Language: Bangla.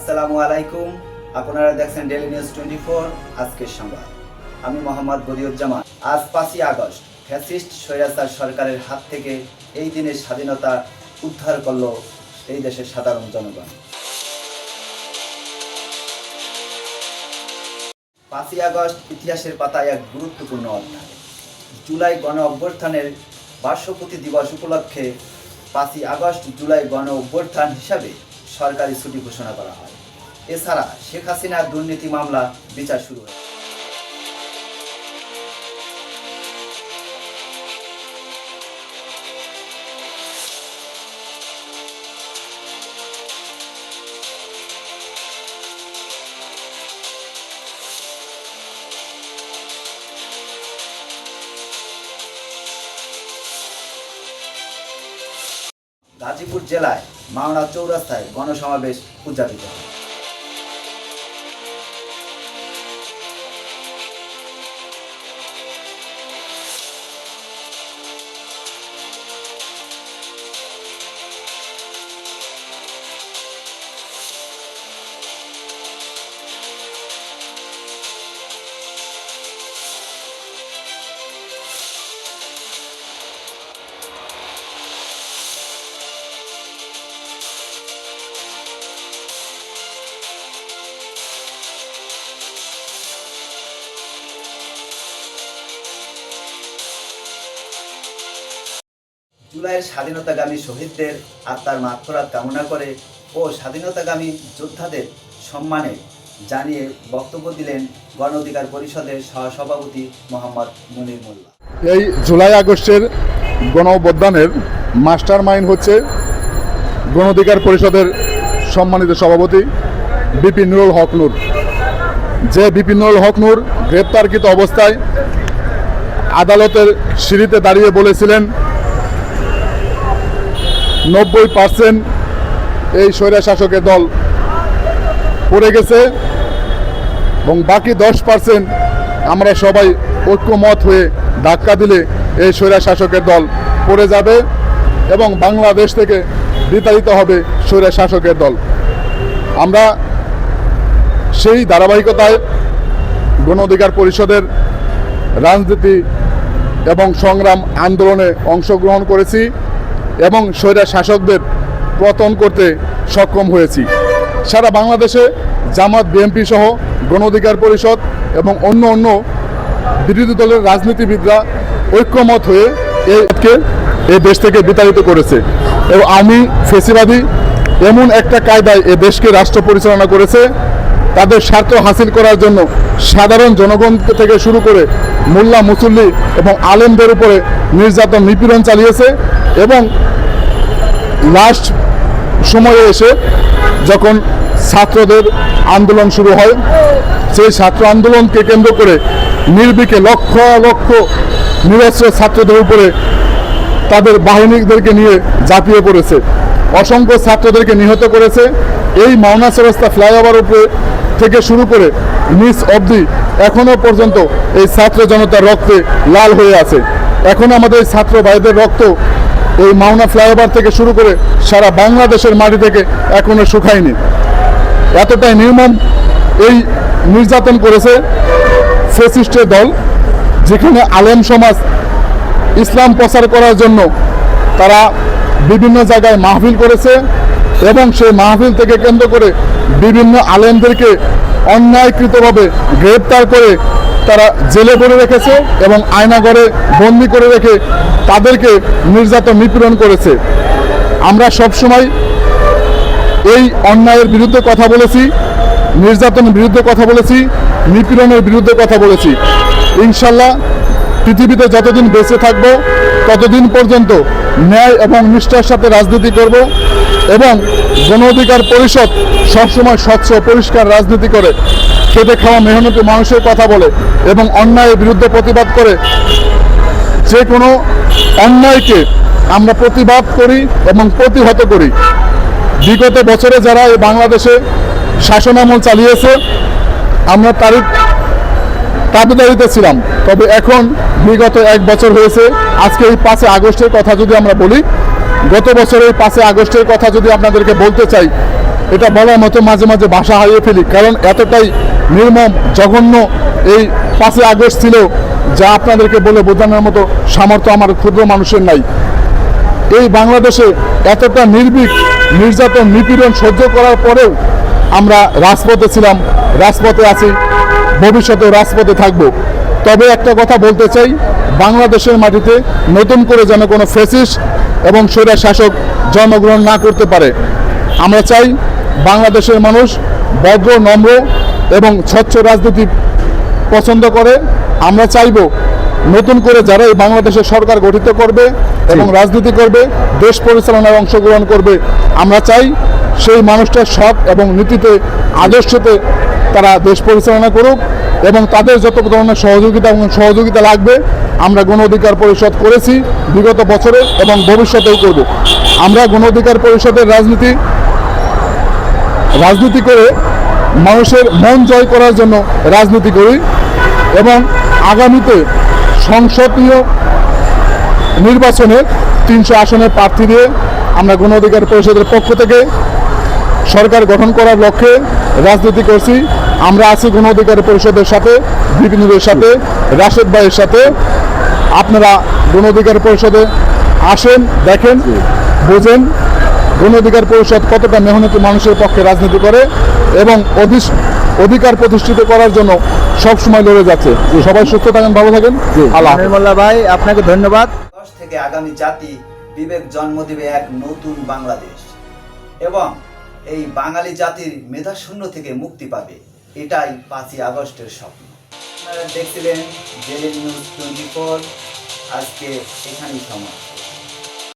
আসসালামু আলাইকুম। আপনারা দেখছেন ডেলি নিউজ টোয়েন্টি ফোর আজকের সংবাদ। আমি মোহাম্মদ বদিউজ্জামান। আজ পাঁচই আগস্ট, ফ্যাসিস্ট স্বৈরাচার সরকারের হাত থেকে এই দিনের স্বাধীনতা উদ্ধার করল এই দেশের সাধারণ জনগণ। পাঁচই আগস্ট ইতিহাসের পাতায় এক গুরুত্বপূর্ণ অধ্যায়। জুলাই গণ অভ্যর্থানের বার্ষপতি দিবস উপলক্ষে পাঁচই আগস্ট জুলাই গণ অভ্যর্থান হিসাবে সরকারি ছুটি ঘোষণা করা হয়। এছাড়া শেখ হাসিনার দুর্নীতি মামলা বিচার শুরু হয় গাজীপুর জেলায় মাওনা চৌরাস্তায় গণসমাবেশ উদযাপিত। হয় জুলাইয়ের স্বাধীনতাগামী শহীদদের আত্মার মাত্রাত কামনা করে ও স্বাধীনতাগামী যোদ্ধাদের সম্মানে জানিয়ে বক্তব্য দিলেন গণ অধিকার পরিষদের সহসভাপতি মোহাম্মদ মুনির মোল্লা। এই জুলাই আগস্টের গণ মাস্টার মাইন্ড হচ্ছে গণ অধিকার পরিষদের সম্মানিত সভাপতি বিপিন নুরুল হক নূর। যে বিপিন নুরুল হক নূর গ্রেপ্তারকৃত অবস্থায় আদালতের সিঁড়িতে দাঁড়িয়ে বলেছিলেন নব্বই পার্সেন্ট এই স্বৈরা শাসকের দল পড়ে গেছে এবং বাকি দশ পার্সেন্ট আমরা সবাই ঐক্যমত হয়ে ধাক্কা দিলে এই স্বৈরা শাসকের দল পড়ে যাবে এবং বাংলাদেশ থেকে বিতাড়িত হবে স্বৈরা শাসকের দল। আমরা সেই ধারাবাহিকতায় গণ অধিকার পরিষদের রাজনীতি এবং সংগ্রাম আন্দোলনে অংশগ্রহণ করেছি। এবং স্বৈরা শাসকদের পতন করতে সক্ষম হয়েছি। সারা বাংলাদেশে জামাত বিএনপি সহ গণ অধিকার পরিষদ এবং অন্য অন্য বিরোধী দলের রাজনীতিবিদরা ঐক্যমত হয়ে এইকে এই দেশ থেকে বিতাড়িত করেছে। এবং আমি ফেসিবাদী এমন একটা কায়দায় এ দেশকে রাষ্ট্র পরিচালনা করেছে তাদের স্বার্থ হাসিল করার জন্য সাধারণ জনগণ থেকে শুরু করে মোল্লা, মুসল্লি এবং আলেমদের উপরে নির্যাতন নিপীড়ন চালিয়েছে এবং লাস্ট সময়ে এসে যখন ছাত্রদের আন্দোলন শুরু হয়, সেই ছাত্র আন্দোলনকে কেন্দ্র করে নির্বিকে লক্ষ লক্ষ নিরস্ত্র ছাত্রদের উপরে তাদের বাহিনীদেরকে নিয়ে ঝাঁপিয়ে পড়েছে। অসংখ্য ছাত্রদেরকে নিহত করেছে। এই মাওনা সরস্তা ফ্লাইওভার উপরে থেকে শুরু করে নিচ অবধি এখনও পর্যন্ত এই ছাত্র জনতার রক্তে লাল হয়ে আছে। এখন আমাদের ছাত্র ভাইদের রক্ত এই মাওনা ফ্লাইওভার থেকে শুরু করে সারা বাংলাদেশের মাটি থেকে এখনও শুকায়নি। এতটাই নির্মম এই নির্যাতন করেছে ফেসিস্টের দল, যেখানে আলেম সমাজ ইসলাম প্রচার করার জন্য তারা বিভিন্ন জায়গায় মাহফিল করেছে। এবং সেই মাহফিল থেকে কেন্দ্র করে বিভিন্ন আলেমদেরকে অন্যায়কৃতভাবে গ্রেপ্তার করে তারা জেলে ভরে রেখেছে এবং আয়নাঘরে বন্দি করে রেখে তাদেরকে নির্যাতন নিপীড়ন করেছে। আমরা সবসময় এই অন্যায়ের বিরুদ্ধে কথা বলেছি, নির্যাতনের বিরুদ্ধে কথা বলেছি, নিপীড়নের বিরুদ্ধে কথা বলেছি। ইনশাল্লাহ পৃথিবীতে যতদিন বেঁচে থাকব, ততদিন পর্যন্ত ন্যায় এবং নিষ্ঠার সাথে রাজনীতি করব এবং গণ অধিকার পরিষদ সবসময় স্বচ্ছ পরিষ্কার রাজনীতি করে, খেটে খাওয়া মেহনতি মানুষের কথা বলে এবং অন্যায়ের বিরুদ্ধে প্রতিবাদ করে। যে কোনো অন্যায়কে আমরা প্রতিবাদ করি এবং প্রতিহত করি। বিগত বছরে যারা এই বাংলাদেশে শাসনামল চালিয়েছে, আমরা তারিখ দাবিদারিতে ছিলাম। তবে এখন বিগত এক বছর হয়েছে, আজকে এই পাঁচে আগস্টের কথা যদি আমরা বলি গত বছরের পাঁচে আগস্টের কথা যদি আপনাদেরকে বলতে চাই, এটা বলার মতো মাঝে মাঝে ভাষা হারিয়ে ফেলি। কারণ এতটাই নির্মম, জঘন্য এই পাঁচই আগস্ট ছিল যা আপনাদেরকে বলে বোঝানোর মতো সামর্থ্য আমার ক্ষুদ্র মানুষের নাই। এই বাংলাদেশে এতটা নির্ভীক, নির্যাতন, নিপীড়ন সহ্য করার পরেও আমরা রাজপথে ছিলাম, রাজপথে আছি ভবিষ্যতে রাজপথে থাকব। তবে একটা কথা বলতে চাই, বাংলাদেশের মাটিতে নতুন করে যেন কোনো ফেসিস এবং স্বৈরা শাসক জন্মগ্রহণ না করতে পারে। আমরা চাই বাংলাদেশের মানুষ ভদ্র নম্র এবং স্বচ্ছ রাজনীতি পছন্দ করে। আমরা চাইব নতুন করে যারা এই বাংলাদেশের সরকার গঠিত করবে এবং রাজনীতি করবে দেশ পরিচালনায় অংশগ্রহণ করবে। আমরা চাই সেই মানুষটা সৎ এবং নীতিতে আদর্শতে তারা দেশ পরিচালনা করুক এবং তাদের যত ধরনের সহযোগিতা এবং সহযোগিতা লাগবে, আমরা গণ অধিকার পরিষদ করেছি বিগত বছরে এবং ভবিষ্যতেও করব। আমরা গণ অধিকার পরিষদের রাজনীতি রাজনীতি করে মানুষের মন জয় করার জন্য রাজনীতি করি এবং আগামীতে সংসদীয় নির্বাচনে তিনশো আসনের প্রার্থী দিয়ে আমরা গণ অধিকার পরিষদের পক্ষ থেকে সরকার গঠন করার লক্ষ্যে রাজনীতি করছি। আমরা আছি গণ অধিকার পরিষদের সাথে বিপিনুরের সাথে রাশেদ ভাইয়ের সাথে। আপনারা গণ অধিকার পরিষদে আসেন দেখেন বোঝেন গণ অধিকার পরিষদ কতটা মেহনতি মানুষের পক্ষে রাজনীতি করে এবং অধিস- অধিকার প্রতিষ্ঠিত করার জন্য সবসময় লড়ে যাচ্ছে। সবাই সুস্থ থাকেন ভালো থাকেন। আল্লাহ ভাই আপনাকে ধন্যবাদ। আগস্ট থেকে আগামী জাতি বিবেক জন্ম দিবে এক নতুন বাংলাদেশ। এবং এই বাঙালি জাতির মেধাশূন্য থেকে মুক্তি পাবে। এটাই পাঁচই আগস্টের স্বপ্ন। আপনারা দেখছিলেন জেলে নিউজ টোয়েন্টি ফোর। আজকে এখানেই সমাপ্ত।